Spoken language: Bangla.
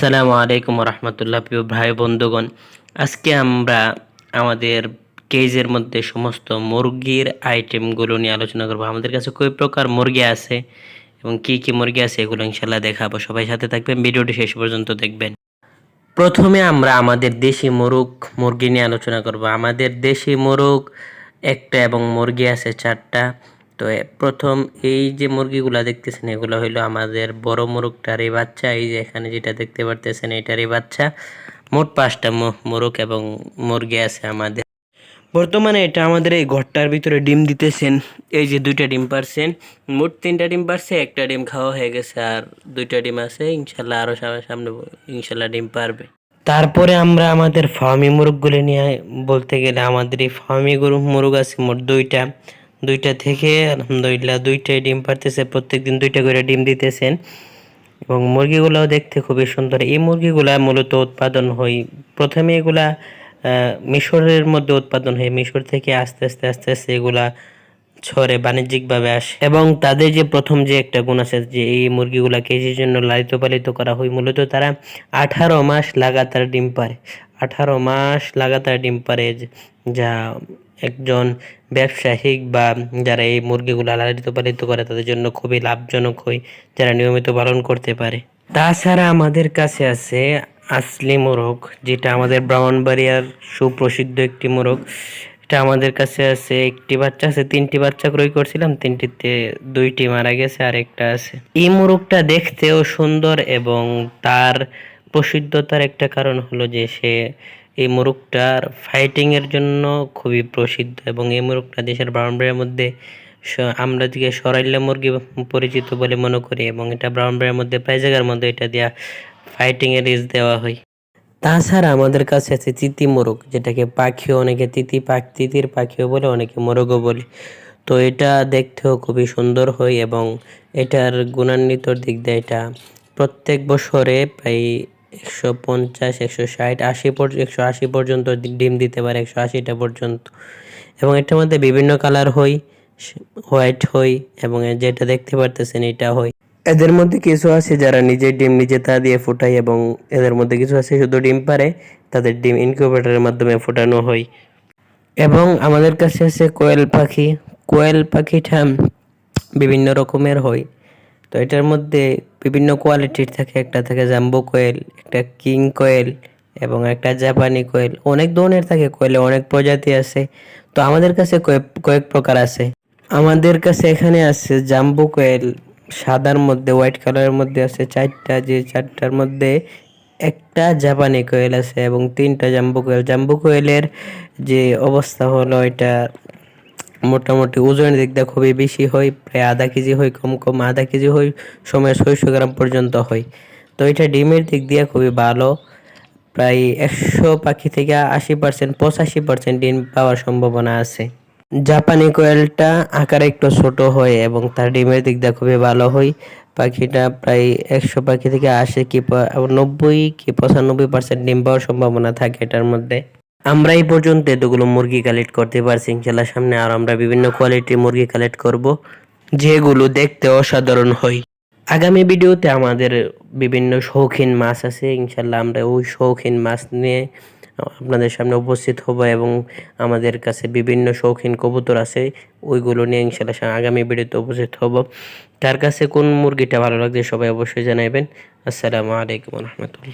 আসসালামু আলাইকুম রহমতুল্লাহ প্রিয় ভাই বন্ধুগণ। আজকে আমরা আমাদের কেজের মধ্যে সমস্ত মুরগির আইটেমগুলো নিয়ে আলোচনা করব। আমাদের কাছে কই প্রকার মুরগি আছে এবং কি কি মুরগি আছে এগুলো ইনশাল্লাহ দেখাবো। সবাই সাথে থাকবেন, ভিডিওটি শেষ পর্যন্ত দেখবেন। প্রথমে আমরা আমাদের দেশি মোরগ মুরগি নিয়ে আলোচনা করব। আমাদের দেশি মোরগ একটা এবং মুরগি আছে চারটা। তো প্রথম এই যে মুরগিগুলা দেখতেছেন, এগুলো হইল আমাদের বড় মোরগটারই বাচ্চা। এই যে এখানে যেটা দেখতে পারতেছেন এটারই বাচ্চা। মোট পাঁচটা মোরগ এবং মুরগি আছে আমাদের। বর্তমানে এটা আমাদের এই ঘরটার ভিতরে ডিম দিতেছেন। এই যে দুইটা ডিম পারছেন। মোট তিনটা ডিম পারছে, একটা ডিম খাওয়া হয়ে গেছে আর দুইটা ডিম আছে। ইনশাল্লাহ আরও সামনে সামনে ইনশাল্লাহ ডিম পারবে। তারপরে আমরা আমাদের ফার্মি মুরগগুলো নিয়ে বলতে গেলে আমাদের এই ফার্মি গরু মুরগ আছে মোট দুইটা। দুইটা থেকে, আলহামদুলিল্লাহ, দুইটাই ডিম পারতেছে প্রত্যেকদিন দুইটা করে ডিম দিতেছেন। এবং মুরগিগুলাও দেখতে খুবই সুন্দর। এই মুরগিগুলা মূলত উৎপাদন হয়, প্রথমে এগুলা মিশরের মধ্যে উৎপাদন হয়। মিশর থেকে আস্তে আস্তে আস্তে আস্তে এগুলা ছড়ে বাণিজ্যিকভাবে আসে। এবং তাদের যে প্রথম যে একটা গুণ আছে, যে এই মুরগিগুলা কেজির জন্য লালিত পালিত করা হয়, মূলত তারা আঠারো মাস লাগাতার ডিম পারে আঠারো মাস লাগাতার ডিম পারে যা একজন ব্যবসায়িক বা যারা এই মুরগিগুলো লালিত পালিত করে, তাদের জন্য খুবই লাভজনক হয় যারা নিয়মিত পালন করতে পারে। তাছাড়া আমাদের কাছে আছে আসলি মোরগ, যেটা আমাদের ব্রাহ্মণবাড়িয়ার সুপ্রসিদ্ধ একটি মোরগ। এটা আমাদের কাছে আছে, একটি বাচ্চা আছে, তিনটি বাচ্চা ক্রয় করছিলাম, তিনটিতে দুইটি মারা গেছে আর একটা আছে। এই মোরগটা দেখতেও সুন্দর এবং তার প্রসিদ্ধতার একটা কারণ হলো যে সে এই মোরগটার ফাইটিংয়ের জন্য খুবই প্রসিদ্ধ এবং এই মোরগটা দেশের ব্রাহ্মণবাড়িয়ার মধ্যে আমরা দিকে সরাইল্লা মুরগি পরিচিত বলে মনে করি এবং এটা ব্রাহ্মণবাড়িয়ার মধ্যে প্রায় জায়গার মধ্যে এটা দিয়া ফাইটিংয়ের রিস দেওয়া হয়। তাছাড়া আমাদের কাছে আছে তিতি মোরগ, যেটাকে পাখিও অনেকে তিতি পাখ তিতির পাখিও বলে, অনেকে মোরগও বলে। তো এটা দেখতেও খুবই সুন্দর হয় এবং এটার গুণান্বিতর দিক দিয়ে এটা প্রত্যেক বছরে প্রায় একশো পঞ্চাশ, একশো ষাট, আশি একশো আশি পর্যন্ত ডিম দিতে পারে, একশো আশিটা পর্যন্ত। এবং এটার মধ্যে বিভিন্ন কালার হয় হোয়াইট হয় এবং যেটা দেখতে পারতেছেন এটা হয় এদের মধ্যে কিছু আছে যারা নিজে ডিম নিজে তা দিয়ে ফোটায় এবং এদের মধ্যে কিছু আছে শুধু ডিম পারে তাদের ডিম ইনকিউবেটরের মাধ্যমে ফোটানো হয় এবং আমাদের কাছে আছে কোয়েল পাখি। কোয়েল পাখিটা বিভিন্ন রকমের হয় তো এটার মধ্যে বিভিন্ন কোয়ালিটির থাকে। একটা থাকে জাম্বো কোয়েল, একটা কিং কোয়েল এবং একটা জাপানি কোয়েল। অনেক ধরনের থাকে কোয়েলে, অনেক প্রজাতি আছে। তো আমাদের কাছে কয়েক প্রকার আছে। আমাদের কাছে এখানে আছে জাম্বো কোয়েল, সাদার মধ্যে, হোয়াইট কালারের মধ্যে আছে চারটা, যে চারটার মধ্যে একটা জাপানি কোয়েল আছে এবং তিনটা জাম্বু কোয়েল। জাম্বু কোয়েলের যে অবস্থা হলো এটা মোটামুটি ওজনের দিক দিয়ে খুবই বেশি হয়, প্রায় আধা কেজি হয়, কম কম আধা কেজি হয়, সময় ছয়শো গ্রাম পর্যন্ত হয়। তো এটা ডিমের দিক দিয়ে খুবই ভালো। প্রায় একশো পাখি থেকে আশি পার্সেন্ট, পঁচাশি পার্সেন্ট ডিম পাওয়ার সম্ভাবনা আছে। জাপানি কোয়েলটা আকারে একটু ছোট হয় এবং তার ডিমের দিক দিয়ে খুবই ভালো হয়। পাখিটা প্রায় একশো পাখি থেকে আশি কি নব্বই কি পঁচানব্বই পার্সেন্ট ডিম পাওয়ার সম্ভাবনা থাকে এটার মধ্যে। আমরা এই পর্যন্ত এতগুলো মুরগি কালেক্ট করতে পারছি, ইনশাল্লাহ সামনে আর আমরা বিভিন্ন কোয়ালিটির মুরগি কালেক্ট করব, যেগুলো দেখতে অসাধারণ হয়। আগামী ভিডিওতে আমাদের বিভিন্ন শৌখিন মাছ আছে, ইনশাল্লাহ আমরা ওই শৌখিন মাছ নিয়ে আপনাদের সামনে উপস্থিত হব এবং আমাদের কাছে বিভিন্ন শৌখিন কবুতর আছে, ওইগুলো নিয়ে ইনশাল্লাহ আগামী ভিডিওতে উপস্থিত হব। তার কাছে কোন মুরগিটা ভালো লাগছে সবাই অবশ্যই জানাবেন আসসালামু আলাইকুম রহমতুল্লাহ।